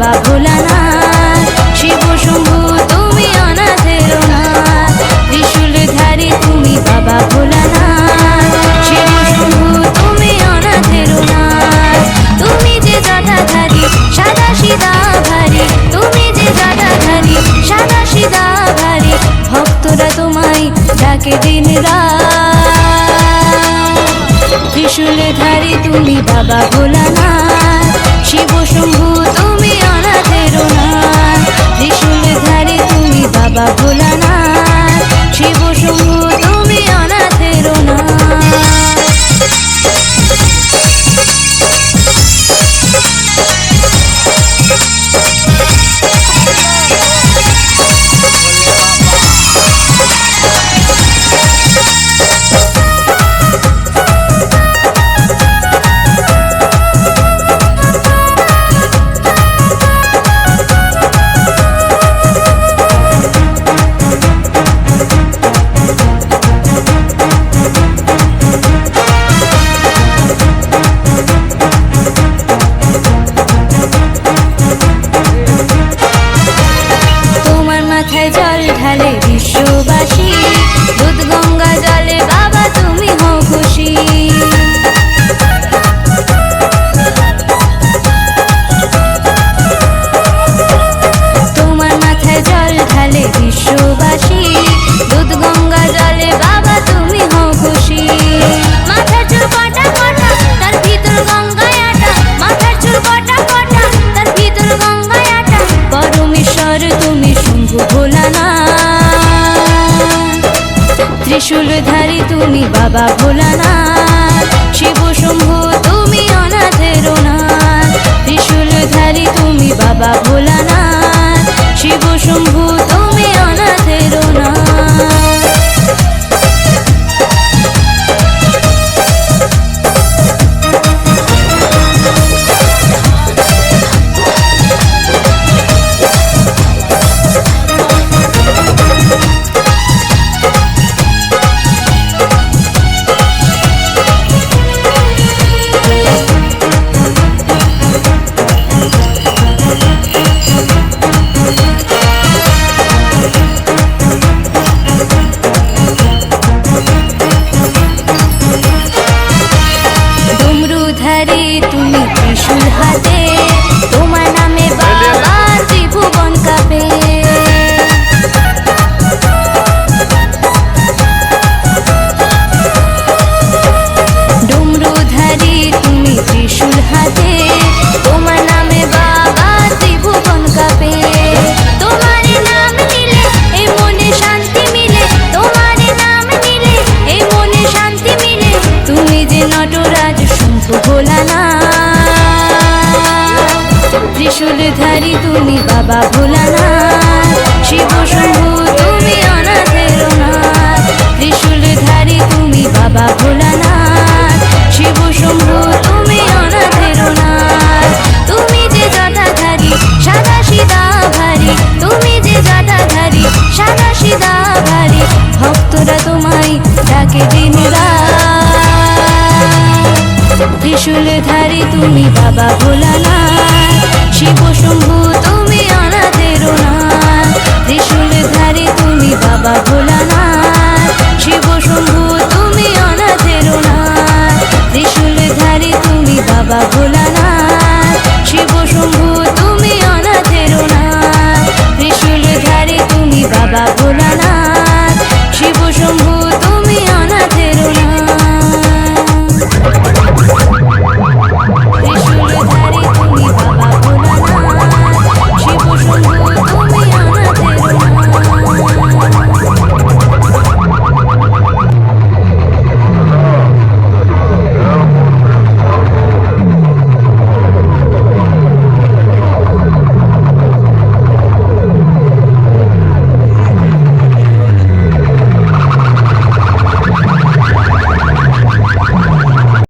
বাবা ভোলানাথ, শিব শম্ভু, তুমি অনাথের নাথ ত্রিশূলধারী তুমি বাবা ভোলানাথ, শিব শম্ভু, তুমি অনাথের নাথ তুমি যে জটাধারী, সাদা সিদা ভারী। তুমি যে জটাধারী, সাদা সিদা ভারী। ভক্তরা তোমায় ডাকে দিন রাত। ত্রিশূলধারী তুমি বাবা ভোলানাথ, শিব শম্ভু, তুমি অনাথের sale ত্রিশূলধারী তুমি বাবা ভোলানাথ। শিব শম্ভু তুমি অনাথের নাথ ত্রিশুলধারী তুমি বাবা ভোলানাথ। ডমরুধারী তুমি ত্রিশূল হাতে। ত্রিশূলধারী তুমি বাবা ভোলানা শিব শম্ভু তুমি অনাথের নাথ ত্রিশূলধারী তুমি বাবা ভোলানাথ। শিব শম্ভু তুমি অনাথের নাথ তুমি যে জটাধারী সাদা সিদা ভারী। তুমি যে জটাধারী সাদা সিদা ভারী। ভক্তরা তোমায় ডাকে দিন রাত। ত্রিশূলধারী তুমি বাবা ভোলানাথ। শিব শম্ভু তুমি অনাথের নাথ ত্রিশূলধারী তুমি বাবা ভোলানাথ